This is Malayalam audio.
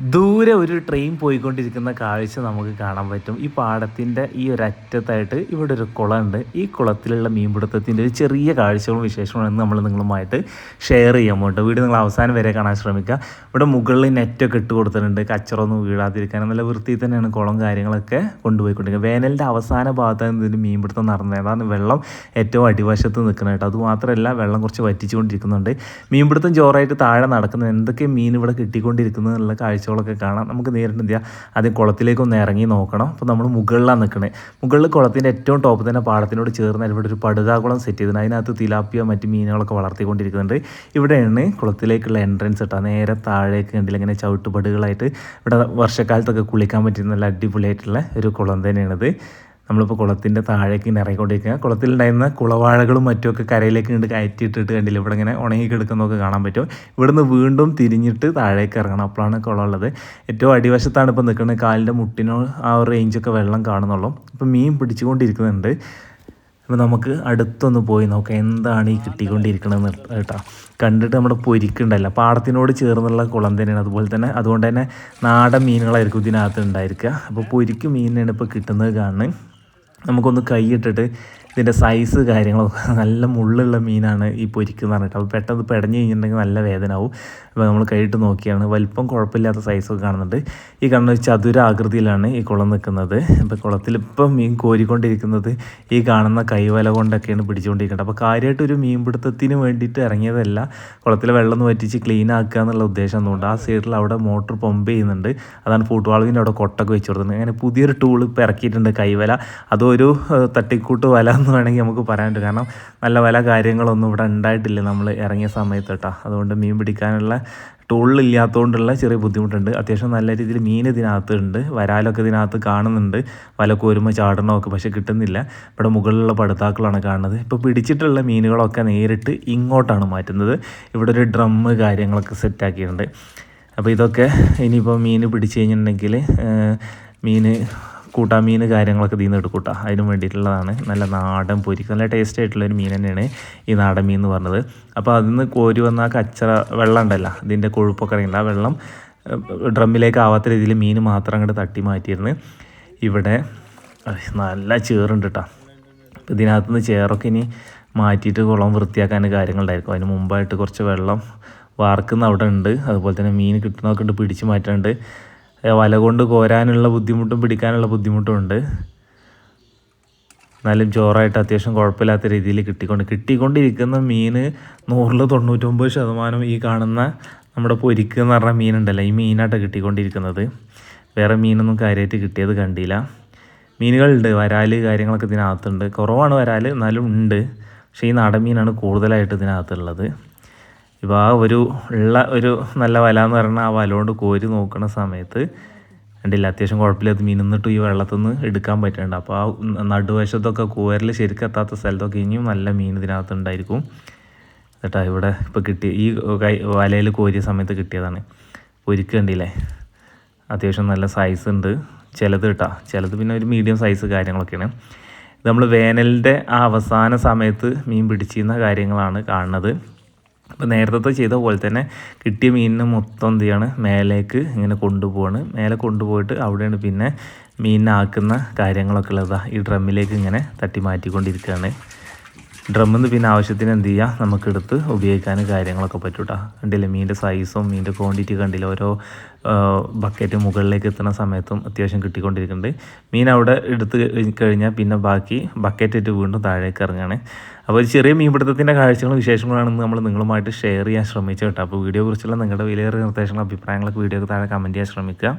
ദൂരെ ഒരു ട്രെയിൻ പോയിക്കൊണ്ടിരിക്കുന്ന കാഴ്ച നമുക്ക് കാണാൻ പറ്റും. ഈ പാടത്തിന്റെ ഈ ഒരു അറ്റത്തായിട്ട് ഇവിടെ ഒരു കുളമുണ്ട്. ഈ കുളത്തിലുള്ള മീൻപിടുത്തത്തിന്റെ ഒരു ചെറിയ കാഴ്ചകളും വിശേഷങ്ങളും നമ്മൾ നിങ്ങളുമായിട്ട് ഷെയർ ചെയ്യാൻ പോകുന്നുണ്ട് വീട് നിങ്ങൾ അവസാനം വരെ കാണാൻ ശ്രമിക്കുക. ഇവിടെ മുകളിൽ നെറ്റൊക്കെ ഇട്ട് കൊടുത്തിട്ടുണ്ട്. കച്ചറൊന്നും വീഴാതിരിക്കാൻ നല്ല വൃത്തി തന്നെയാണ് കുളം കാര്യങ്ങളൊക്കെ കൊണ്ടുപോയിക്കൊണ്ടിരിക്കുക വേനലിന്റെ അവസാന ഭാഗത്താണ് ഇതിന് മീൻപിടുത്തം നടന്നത്. അതാണ് വെള്ളം ഏറ്റവും അടിവശത്ത് നിൽക്കുന്നത് കേട്ടോ. അതുമാത്രമല്ല വെള്ളം കുറച്ച് വറ്റിച്ചുകൊണ്ടിരിക്കുന്നുണ്ട്. മീൻപിടുത്തം ജോറായിട്ട് താഴെ നടക്കുന്നത്. എന്തൊക്കെ മീൻ ഇവിടെ കിട്ടിക്കൊണ്ടിരിക്കുന്നു എന്നുള്ള കാഴ്ച കാഴ്ചകളൊക്കെ കാണാം. നമുക്ക് നേരിട്ട് എന്ത് ആദ്യം കുളത്തിലേക്കൊന്ന് ഇറങ്ങി നോക്കണം. അപ്പോൾ നമ്മൾ മുകളിലാണ് നിൽക്കണേ മുകളിൽ കുളത്തിന്റെ ഏറ്റവും ടോപ്പ് തന്നെ പാടത്തിനോട് ചേർന്ന് ഇവിടെ ഒരു പടുതാകുളം സെറ്റ് ചെയ്തിട്ടുണ്ട് അതിനകത്ത് തിലാപ്പിയ മറ്റ് മീനുകളൊക്കെ വളർത്തിക്കൊണ്ടിരിക്കുന്നുണ്ട്. ഇവിടെയാണ് കുളത്തിലേക്കുള്ള എൻട്രൻസ് ഇട്ടാൽ നേരെ താഴേക്ക് കണ്ടില്ല? ഇങ്ങനെ ചവിട്ടുപടുകളായിട്ട്. ഇവിടെ വർഷക്കാലത്തൊക്കെ കുളിക്കാൻ പറ്റുന്ന നല്ല അടിപൊളിയായിട്ടുള്ള ഒരു കുളം തന്നെയാണിത്. നമ്മളിപ്പോൾ കുളത്തിന്റെ താഴേക്ക് ഇറങ്ങിക്കൊണ്ടിരിക്കുക. കുളത്തിലുണ്ടായിരുന്ന കുളവാഴകളും മറ്റുമൊക്കെ കരയിലേക്ക് കണ്ട് കയറ്റിയിട്ടിട്ട് കണ്ടില്ല? ഇവിടെ ഇങ്ങനെ ഉണങ്ങി കിടക്കുന്നതൊക്കെ കാണാൻ പറ്റും. ഇവിടുന്ന് വീണ്ടും തിരിഞ്ഞിട്ട് താഴേക്ക് ഇറങ്ങണം. അപ്പോഴാണ് കുളമുള്ളത്. ഏറ്റവും അടിവശത്താണ് ഇപ്പോൾ നിൽക്കുന്നത്. കാലിന്റെ മുട്ടിനോ ആ ഒരു റേഞ്ചൊക്കെ വെള്ളം കാണുന്നുള്ളൂ. ഇപ്പോൾ മീൻ പിടിച്ചുകൊണ്ടിരിക്കുന്നുണ്ട്. അപ്പോൾ നമുക്ക് അടുത്തൊന്ന് പോയി നോക്കാം. എന്താണ് ഈ കിട്ടിക്കൊണ്ടിരിക്കണമെന്ന് കേട്ടോ. കണ്ടിട്ട് നമ്മുടെ പൊരിക്കുണ്ടല്ല. പാടത്തിനോട് ചേർന്നുള്ള കുളം തന്നെയാണ്. അതുപോലെ തന്നെ അതുകൊണ്ട് തന്നെ നാടൻ മീനുകളായിരിക്കും ഇതിനകത്ത് ഉണ്ടായിരിക്കുക. അപ്പോൾ പൊരിക്കും മീനാണ് ഇപ്പോൾ കിട്ടുന്നത് കാണുന്നത് നമുക്കൊന്ന് കൈയിട്ടിട്ട് ഇതിന്റെ സൈസ് കാര്യങ്ങളൊക്കെ നല്ല മുള്ളുള്ള മീനാണ് ഈ പൊരിക്കുന്ന പറഞ്ഞിട്ട്. അപ്പോൾ പെട്ടെന്ന് പെടഞ്ഞു കഴിഞ്ഞിട്ടുണ്ടെങ്കിൽ നല്ല വേദന ആവും അപ്പോൾ നമ്മൾ കൈയിട്ട് നോക്കിയാണ്. വലിപ്പം കുഴപ്പമില്ലാത്ത സൈസൊക്കെ കാണുന്നുണ്ട്. ഈ കാണുന്ന ചതുര ആകൃതിയിലാണ് ഈ കുളം നിൽക്കുന്നത്. അപ്പോൾ കുളത്തിൽ ഇപ്പം മീൻ കോരിക്കൊണ്ടിരിക്കുന്നത് ഈ കാണുന്ന കൈവല കൊണ്ടൊക്കെയാണ് പിടിച്ചുകൊണ്ടിരിക്കുന്നത്. അപ്പോൾ കാര്യമായിട്ട് ഒരു മീൻപിടുത്തത്തിന് വേണ്ടിയിട്ട് ഇറങ്ങിയതല്ല. കുളത്തിലെ വെള്ളം വറ്റിച്ച് ക്ലീൻ ആക്കുക എന്നുള്ള ഉദ്ദേശം എന്നുകൊണ്ട് ആ സൈഡിൽ അവിടെ മോട്ടർ പമ്പ് ചെയ്യുന്നുണ്ട്. അതാണ് ഫുട്ബോളിന്റെ അവിടെ കൊട്ടൊക്കെ വെച്ച് കൊടുക്കുന്നത് അങ്ങനെ പുതിയൊരു ടൂൾ ഇപ്പോൾ ഇറക്കിയിട്ടുണ്ട് കൈവല. അതൊരു തട്ടിക്കൂട്ട് വല എന്ന് വേണമെങ്കിൽ നമുക്ക് പറയാനുണ്ട് കാരണം നല്ല വല കാര്യങ്ങളൊന്നും ഇവിടെ ഉണ്ടായിട്ടില്ല നമ്മൾ ഇറങ്ങിയ സമയത്ത് കേട്ടോ. അതുകൊണ്ട് മീൻ പിടിക്കാനുള്ള ടൂളില്ലാത്തതുകൊണ്ടുള്ള ചെറിയ ബുദ്ധിമുട്ടുണ്ട്. അത്യാവശ്യം നല്ല രീതിയിൽ മീൻ ഇതിനകത്ത് ഉണ്ട്. വരാലൊക്കെ ഇതിനകത്ത് കാണുന്നുണ്ട്. വല കോരുമ്പോൾ ചാടണമൊക്കെ പക്ഷേ കിട്ടുന്നില്ല. ഇവിടെ മുകളിലുള്ള പടുത്താക്കളാണ് കാണുന്നത്. ഇപ്പോൾ പിടിച്ചിട്ടുള്ള മീനുകളൊക്കെ നേരിട്ട് ഇങ്ങോട്ടാണ് മാറ്റുന്നത്. ഇവിടെ ഒരു ഡ്രമ്മ് കാര്യങ്ങളൊക്കെ സെറ്റാക്കിയിട്ടുണ്ട് അപ്പോൾ ഇതൊക്കെ ഇനിയിപ്പോൾ മീൻ പിടിച്ച് കഴിഞ്ഞിട്ടുണ്ടെങ്കിൽ മീൻ കൂട്ടാൻ മീൻ കാര്യങ്ങളൊക്കെ നിന്ന് എടുക്കൂട്ടാ അതിന് വേണ്ടിയിട്ടുള്ളതാണ്. നല്ല നാടൻ പൊരിക്ക്. നല്ല ടേസ്റ്റ് ആയിട്ടുള്ള ഒരു മീൻ തന്നെയാണ് ഈ നാടൻ മീൻ എന്ന് പറഞ്ഞത്. അപ്പോൾ അതിൽ നിന്ന് കോരി വന്ന കച്ചറ വെള്ളം ഉണ്ടല്ലോ ഇതിന്റെ കൊഴുപ്പൊക്കെ ഇറങ്ങില്ല ആ വെള്ളം ഡ്രമ്മിലേക്ക് ആവാത്ത രീതിയിൽ മീൻ മാത്രം അങ്ങോട്ട് തട്ടി മാറ്റിയിരുന്നു. ഇവിടെ നല്ല ചേറുണ്ട് കേട്ടോ ഇതിനകത്ത് നിന്ന് ചേറൊക്കെ ഇനി മാറ്റിയിട്ട് കുളം വൃത്തിയാക്കാൻ കാര്യങ്ങളുണ്ടായിരിക്കും. അതിന് മുമ്പായിട്ട് കുറച്ച് വെള്ളം വാർക്കുന്ന അവിടെ ഉണ്ട്. അതുപോലെ തന്നെ മീൻ കിട്ടുന്നതൊക്കെ ഉണ്ട് പിടിച്ച് മാറ്റാനുണ്ട്. വല കൊണ്ട് കോരാനുള്ള ബുദ്ധിമുട്ടും പിടിക്കാനുള്ള ബുദ്ധിമുട്ടും ഉണ്ട്. എന്നാലും ചോറായിട്ട് അത്യാവശ്യം കുഴപ്പമില്ലാത്ത രീതിയിൽ കിട്ടിക്കൊണ്ട് കിട്ടിക്കൊണ്ടിരിക്കുന്ന മീൻ നൂറിൽ തൊണ്ണൂറ്റൊമ്പത് ശതമാനം ഈ കാണുന്ന നമ്മുടെ പൊരിക്ക് എന്ന് പറഞ്ഞ മീനുണ്ടല്ലോ ഈ മീനായിട്ട് കിട്ടിക്കൊണ്ടിരിക്കുന്നത്. വേറെ മീനൊന്നും കാര്യമായിട്ട് കിട്ടിയത് കണ്ടില്ല. മീനുകളുണ്ട് വരാൽ കാര്യങ്ങളൊക്കെ ഇതിനകത്തുണ്ട്. കുറവാണ് വരാൽ എന്നാലും ഉണ്ട്. പക്ഷേ ഈ നാടൻ മീനാണ് കൂടുതലായിട്ട് ഇതിനകത്തുള്ളത്. ഇപ്പോൾ ആ ഒരു ഉള്ള ഒരു നല്ല വല എന്ന് പറഞ്ഞാൽ ആ വല കൊണ്ട് കോരി നോക്കുന്ന സമയത്ത് കണ്ടില്ല അത്യാവശ്യം കുഴപ്പമില്ലാത്ത മീൻ നിന്നിട്ട് ഈ വെള്ളത്തിൽ നിന്ന് എടുക്കാൻ പറ്റുന്നുണ്ട്. അപ്പോൾ ആ നടുവശത്തൊക്കെ കൂരൽ ശരിക്കും എത്താത്ത സ്ഥലത്തൊക്കെ ഇനിയും നല്ല മീൻ ഇതിനകത്ത് ഉണ്ടായിരിക്കും. ഇവിടെ ഇപ്പോൾ കിട്ടി ഈ കൈ വലയിൽ കോരിയ സമയത്ത് കിട്ടിയതാണ്. പൊരിക്ക് കണ്ടില്ലേ അത്യാവശ്യം നല്ല സൈസ് ഉണ്ട്. ചിലത് കേട്ടോ ചിലത് പിന്നെ ഒരു മീഡിയം സൈസ് കാര്യങ്ങളൊക്കെയാണ്. നമ്മൾ വേനലിന്റെ ആ അവസാന സമയത്ത് മീൻ പിടിച്ചിരുന്ന കാര്യങ്ങളാണ് കാണുന്നത്. അപ്പോൾ നേരത്തെ ചെയ്ത പോലെ തന്നെ കിട്ടിയ മീനിനെ മൊത്തം എന്ത് ചെയ്യാണ്? മേലേക്ക് ഇങ്ങനെ കൊണ്ടുപോവാണ്. മേലെ കൊണ്ടുപോയിട്ട് അവിടെയാണ് പിന്നെ മീനിനാക്കുന്ന കാര്യങ്ങളൊക്കെ ഉള്ളതാണ് ഈ ഡ്രമ്മിലേക്ക് ഇങ്ങനെ തട്ടി മാറ്റിക്കൊണ്ടിരിക്കുകയാണ്. ഡ്രമ്മിൽ നിന്ന് പിന്നെ ആവശ്യത്തിന് എന്ത് ചെയ്യുക നമുക്കെടുത്ത് ഉപയോഗിക്കാൻ കാര്യങ്ങളൊക്കെ പറ്റൂട്ടാ. കണ്ടില്ല? മീനിന്റെ സൈസും മീന്റെ ക്വാണ്ടിറ്റി കണ്ടില്ല? ഓരോ ബക്കറ്റ് മുകളിലേക്ക് എത്തുന്ന സമയത്തും അത്യാവശ്യം കിട്ടിക്കൊണ്ടിരിക്കുന്നുണ്ട്. മീൻ അവിടെ എടുത്ത് കഴിഞ്ഞാൽ പിന്നെ ബാക്കി ബക്കറ്റ് ഇട്ട് വീണ്ടും താഴേക്ക് ഇറങ്ങുകയാണ് അപ്പോൾ ഒരു ചെറിയ മീൻപിടുത്തത്തിന്റെ കാഴ്ചകളും വിശേഷങ്ങളാണെന്ന് നമ്മൾ നിങ്ങളുമായിട്ട് ഷെയർ ചെയ്യാൻ ശ്രമിച്ചു കേട്ടോ. അപ്പോൾ വീഡിയോ കുറിച്ചുള്ള നിങ്ങളുടെ വിലയേറിയ നിർദ്ദേശങ്ങളും അഭിപ്രായങ്ങളൊക്കെ വീഡിയോക്ക് താഴെ കമന്റ് ചെയ്യാൻ ശ്രമിക്കുക.